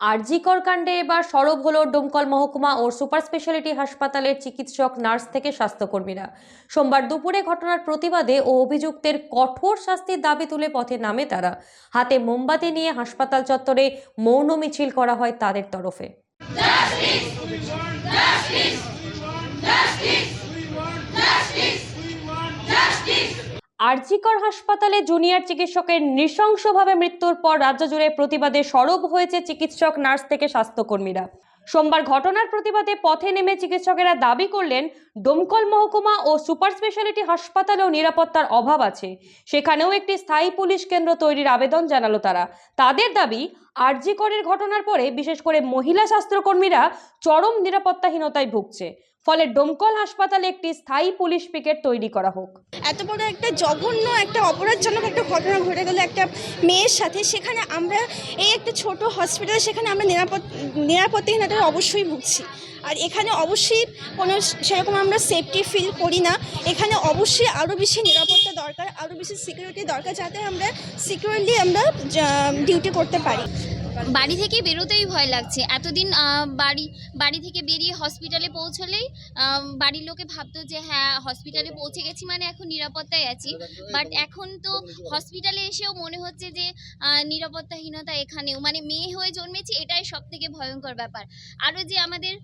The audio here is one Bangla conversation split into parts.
আরজিকর কাণ্ডে এবার সরব হলো ডোমকল মহকুমা ও সুপার স্পেশালিটি হাসপাতালের চিকিৎসক, নার্স থেকে স্বাস্থ্যকর্মীরা। সোমবার দুপুরে ঘটনার প্রতিবাদে ও অভিযুক্তের কঠোর শাস্তির দাবি তুলে পথে নামে তারা। হাতে মোমবাতি নিয়ে হাসপাতাল চত্বরে মৌন মিছিল করা হয় তাদের তরফে। আরজিকর হাসপাতালে জুনিয়র চিকিৎসকের নৃশংসভাবে মৃত্যুর পর রাজ্য জুড়ে প্রতিবাদে সরব হয়েছে চিকিৎসক, নার্স থেকে স্বাস্থ্যকর্মীরা। সোমবার ঘটনার প্রতিবাদে পথে নেমে চিকিৎসকেরা দাবি করলেন, ডোমকল মহকুমা ও সুপার স্পেশালিটি হাসপাতালেও নিরাপত্তার অভাব আছে। সেখানেও একটি স্থায়ী পুলিশ কেন্দ্র তৈরির আবেদন জানালো তারা। তাদের দাবি, আরজিকরের ঘটনার পরে বিশেষ করে মহিলা স্বাস্থ্যকর্মীরা চরম নিরাপত্তাহীনতায় ভুগছে। ফলে ডোমকল হাসপাতালে একটি স্থায়ী পুলিশ পিকেট তৈরি করা হোক। এত বড় একটা জঘন্য, একটা অপরাধজনক একটা ঘটনা ঘটে গেল একটা মেয়ের সাথে। সেখানে আমরা, এই একটা ছোট হসপিটাল সেখানে আমরা নিরাপদ, নিরাপত্তাহীনতায় অবশ্যই ভুগছি। আর এখানে অবশ্যই কোনো সেরকম আমরা সেফটি ফিল করি না। এখানে অবশ্যই আরও বেশি নিরাপত্তা দরকার আরও বেশি সিকিউরিটি দরকার, যাতে আমরা সিকিউরলি আমরা ডিউটি করতে পারি। বাড়ি থেকে বেরোতেই ভয় লাগছে। এতদিন বাড়ি বাড়ি থেকে বেরিয়ে হসপিটালে পৌঁছলেই বাড়ির লোকে ভাবতো যে হ্যাঁ হসপিটালে পৌঁছে গেছি মানে এখন নিরাপত্তায় আছি। বাট এখন তো হসপিটালে এসেও মনে হচ্ছে যে নিরাপত্তাহীনতা এখানেও। মানে মেয়ে হয়ে জন্মেছি, এটাই সব থেকে ভয়ঙ্কর ব্যাপার। আরও যে আমাদের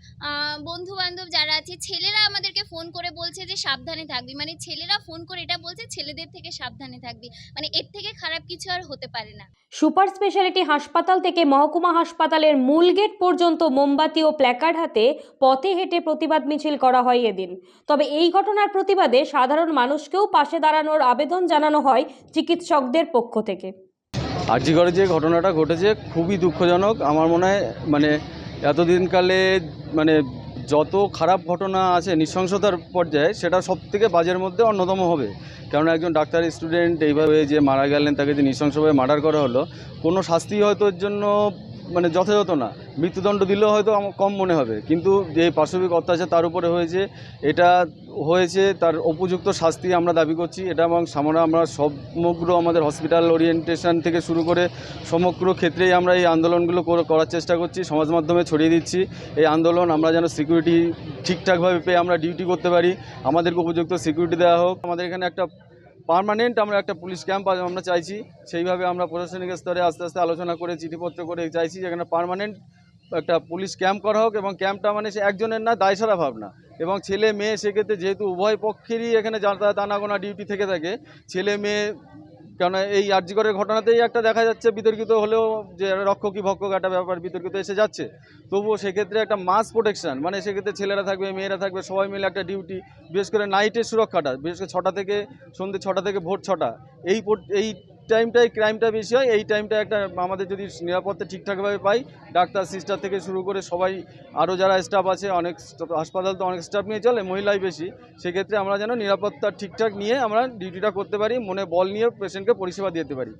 বন্ধু বান্ধব যারা আছে, ছেলেরা আমাদেরকে ফোন করে বলছে যে, সাবধানে থাকবি। মানে ছেলেরা ফোন করে এটা বলছে, ছেলেদের থেকে সাবধানে থাকবি। মানে এর থেকে খারাপ কিছু আর হতে পারে না। সুপার স্পেশালিটি হাসপাতাল থেকে মহকুমা হাসপাতালের মূল গেট পর্যন্ত মোমবাতি ও প্ল্যাকার্ড হাতে পথে হেঁটে প্রতিবাদ মিছিল করা হয় এদিন। তবে এই ঘটনার প্রতিবাদে সাধারণ মানুষকেও পাশে দাঁড়ানোর আবেদন জানানো হয় চিকিৎসকদের পক্ষ থেকে। আজিগড়ে যে ঘটনাটা ঘটেছে খুবই দুঃখজনক। আমার মনে হয় মানে এতদিনকালে মানে যত খারাপ ঘটনা আছে, নৃশংসতার পর্যায়ে সেটা সব থেকে বাজের মধ্যে অন্যতম হবে। কারণ একজন ডাক্তার, স্টুডেন্ট এইভাবে যে মারা গেলেন, তাকে যে নৃশংসভাবে মার্ডার করা হলো, কোনো শাস্তি হয়তো জন্য মানে যথাযথ না। মৃত্যুদণ্ড দিলেও হয়তো আমার কম মনে হবে। কিন্তু যে পাশবিক অত্যাচার তার উপরে হয়েছে, এটা হয়েছে, তার উপযুক্ত শাস্তি আমরা দাবি করছি। এটা এবং সামনে আমরা সমগ্র আমাদের হসপিটাল ওরিয়েন্টেশন থেকে শুরু করে সমগ্র ক্ষেত্রেই আমরা এই আন্দোলনগুলো করার চেষ্টা করছি। সমাজ মাধ্যমে ছড়িয়ে দিচ্ছি। এই আন্দোলন আমরা যেন সিকিউরিটি ঠিকঠাকভাবে পেয়ে আমরা ডিউটি করতে পারি। আমাদেরকে উপযুক্ত সিকিউরিটি দেওয়া হোক। আমাদের এখানে একটা পার্মানেন্ট আমরা একটা পুলিশ ক্যাম্প আমরা চাইছি। সেইভাবে আমরা প্রশাসনিক স্তরে আস্তে আস্তে আলোচনা করে, চিঠিপত্র করে চাইছি যেখানে পারমানেন্ট একটা পুলিশ ক্যাম্প করা হোক এবং ক্যাম্পটা মানে সে একজনের না, দায়সারা ভাবনা। এবং ছেলে মেয়ে সেক্ষেত্রে যেহেতু উভয় পক্ষেরই এখানে যাতায়াত আনাগোনা ডিউটি থেকে থাকে ছেলে মেয়ে কেন এই আর্যিকরের ঘটনাতেই একটা দেখা যাচ্ছে, বিতর্কিত হলেও যে রক্ষকী ভক্ষক, একটা ব্যাপার বিতর্কিত এসে যাচ্ছে। তবুও সেক্ষেত্রে একটা মাস প্রোটেকশন মানে সেক্ষেত্রে ছেলেরা থাকবে, মেয়েরা থাকবে, সবাই মিলে একটা ডিউটি বিশেষ করে নাইটের সুরক্ষাটা, বিশেষ করে ছটা থেকে সন্ধ্যে ছটা থেকে ভোর ছটা, এই এই টাইমটাই ক্রাইমটা বেশি হয়, এই টাইমটা একটা আমাদের যদি নিরাপত্তা ঠিকঠাকভাবে পাই, ডাক্তার, সিস্টার থেকে শুরু করে সবাই, আরও যারা স্টাফ আছে, অনেক হাসপাতাল তো অনেক স্টাফ নিয়ে চলে, মহিলাই বেশি, সেক্ষেত্রে আমরা যেন নিরাপত্তা ঠিকঠাক নিয়ে আমরা ডিউটিটা করতে পারি, মনে বল নিয়ে পেশেন্টকে পরিষেবা দিতে পারি।